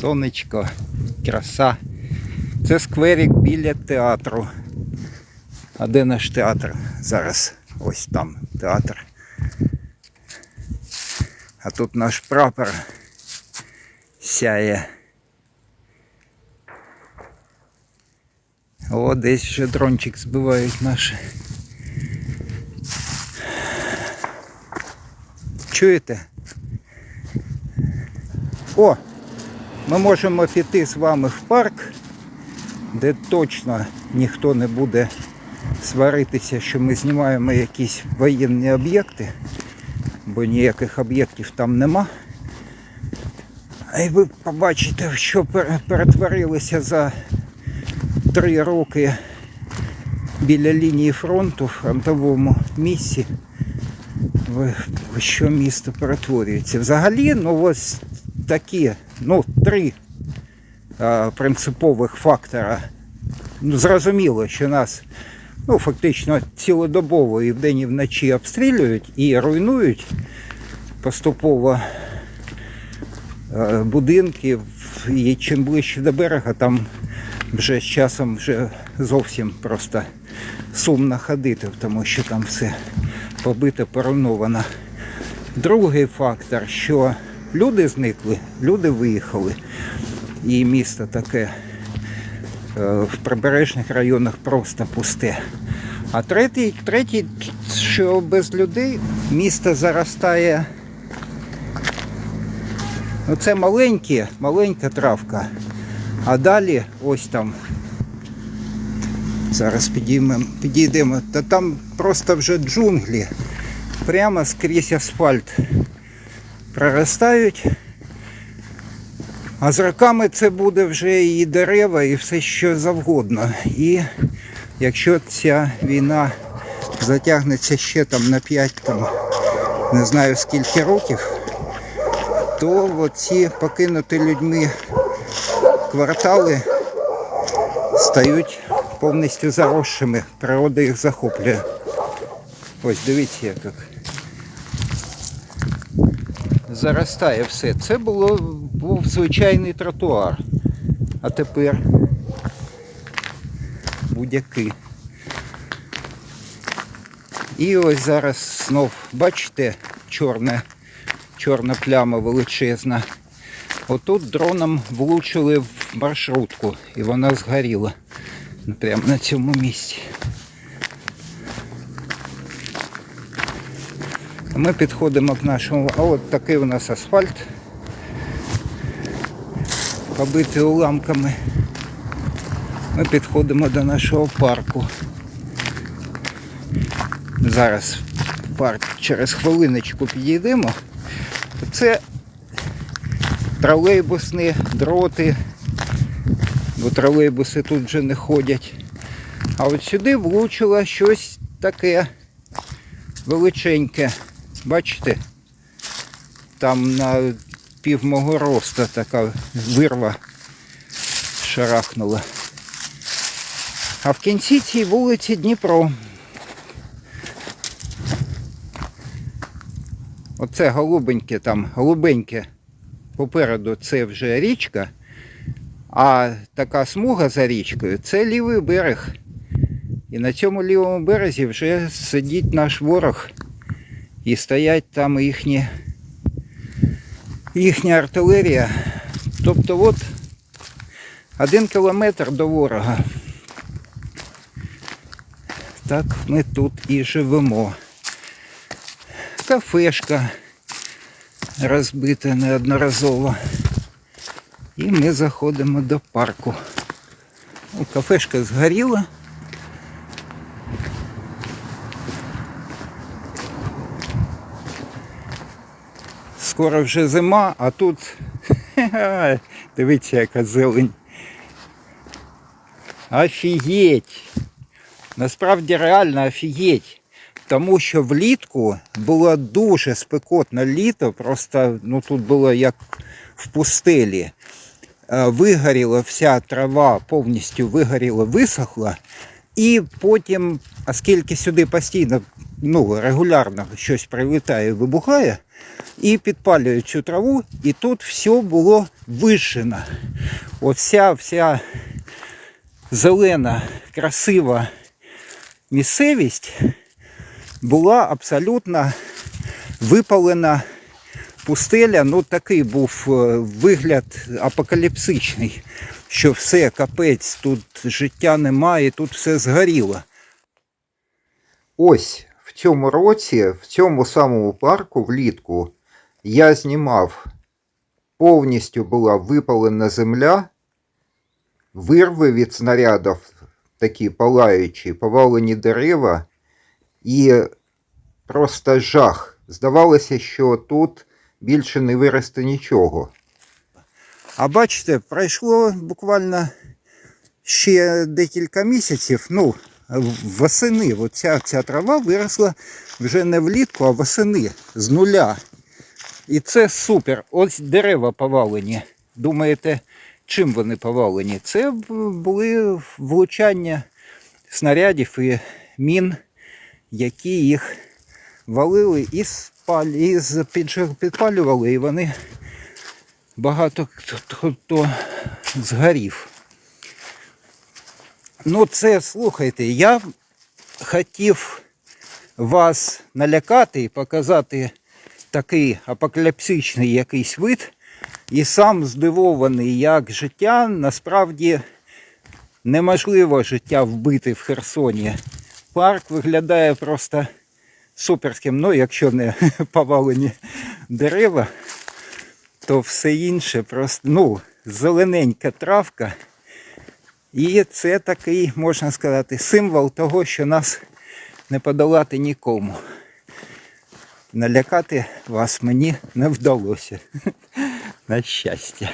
сонечко, краса. Це скверик біля театру. А де наш театр? Зараз ось там театр. А тут наш прапор сяє. О, десь вже дрончик збивають наші. Чуєте? О! Ми можемо піти з вами в парк, де точно ніхто не буде сваритися, що ми знімаємо якісь воєнні об'єкти, бо ніяких об'єктів там нема. Й ви побачите, що пер- перетворилися за три роки біля лінії фронту в фронтовому місці. В в що місто перетворюється. Взагалі, ну ось такі, ну, три а, принципових фактора. Ну, зрозуміло, що нас ну, фактично цілодобово і вдень, і вночі обстрілюють і руйнують поступово е, будинки. І чим ближче до берега, там вже з часом вже зовсім просто сумно ходити, тому що там все побито, поруйновано. Другий фактор, що люди зникли, люди виїхали. І місто таке е, в прибережних районах просто пусте. А третій, третій, що без людей місто заростає. Ну, це маленькі, маленька травка. А далі ось там. Зараз підіймемо, підійдемо. Та там просто вже джунглі. Прямо скрізь асфальт проростають. А з роками це буде вже і дерева, і все що завгодно. І якщо ця війна затягнеться ще там на 5, там, не знаю скільки років, то оці покинуті людьми квартали стають повністю заросшими. Природа їх захоплює. Ось дивіться як. Заростає все. Це було, був звичайний тротуар. А тепер будь-який. І ось зараз знов, бачите, чорна, чорна пляма величезна. Отут дроном влучили в маршрутку і вона згоріла. Прямо на цьому місці. Ми підходимо к нашому, а от такий у нас асфальт, побитий уламками. Ми підходимо до нашого парку. Зараз парк через хвилиночку підійдемо. Це тролейбусні дроти, бо тролейбуси тут вже не ходять. А от сюди влучило щось таке величеньке. Бачите? Там на пів мого роста така вирва шарахнула. А в кінці цій вулиці Дніпро. Оце голубеньке там, голубеньке попереду це вже річка, а така смуга за річкою це лівий берег. І на цьому лівому березі вже сидить наш ворог. І стоять там їхні, їхня артилерія. Тобто от один кілометр до ворога. Так ми тут і живемо. Кафешка розбита неодноразово. І ми заходимо до парку. Кафешка згоріла. Скоро вже зима, а тут дивіться, яка зелень. Офігеть! Насправді реально офігеть. Тому що влітку було дуже спекотне літо, просто ну, тут було як в пустелі. Е, Вигоріла вся трава, повністю вигоріла, висохла. І потім, оскільки сюди постійно, ну, регулярно щось прилітає і вибухає, і підпалюють цю траву, і тут все було вижжено. Оця вся зелена, красива місцевість була абсолютно випалена пустеля. Ну такий був е, вигляд апокаліпсичний, що все, капець, тут життя немає, тут все згоріло. Ось в цьому році, в цьому самому парку влітку, я знімав, повністю була випалена земля, вирви від снарядів такі палаючі, повалені дерева і просто жах. Здавалося, що тут більше не виросте нічого. А бачите, пройшло буквально ще декілька місяців. Ну, восени. Оця ця трава виросла вже не влітку, а восени з нуля. І це супер. Ось дерева повалені. Думаєте, чим вони повалені? Це були влучання снарядів і мін, які їх валили і спаль, і підпалювали, і вони багато хто згорів. Ну, це слухайте, я хотів вас налякати і показати такий апокаліпсичний якийсь вид, і сам здивований, як життя насправді неможливо життя вбити в Херсоні. Парк виглядає просто суперським. Ну, якщо не повалені дерева, то все інше просто ну, зелененька травка. І це такий, можна сказати, символ того, що нас не подолати нікому. Налякати вас мені не вдалося. На щастя.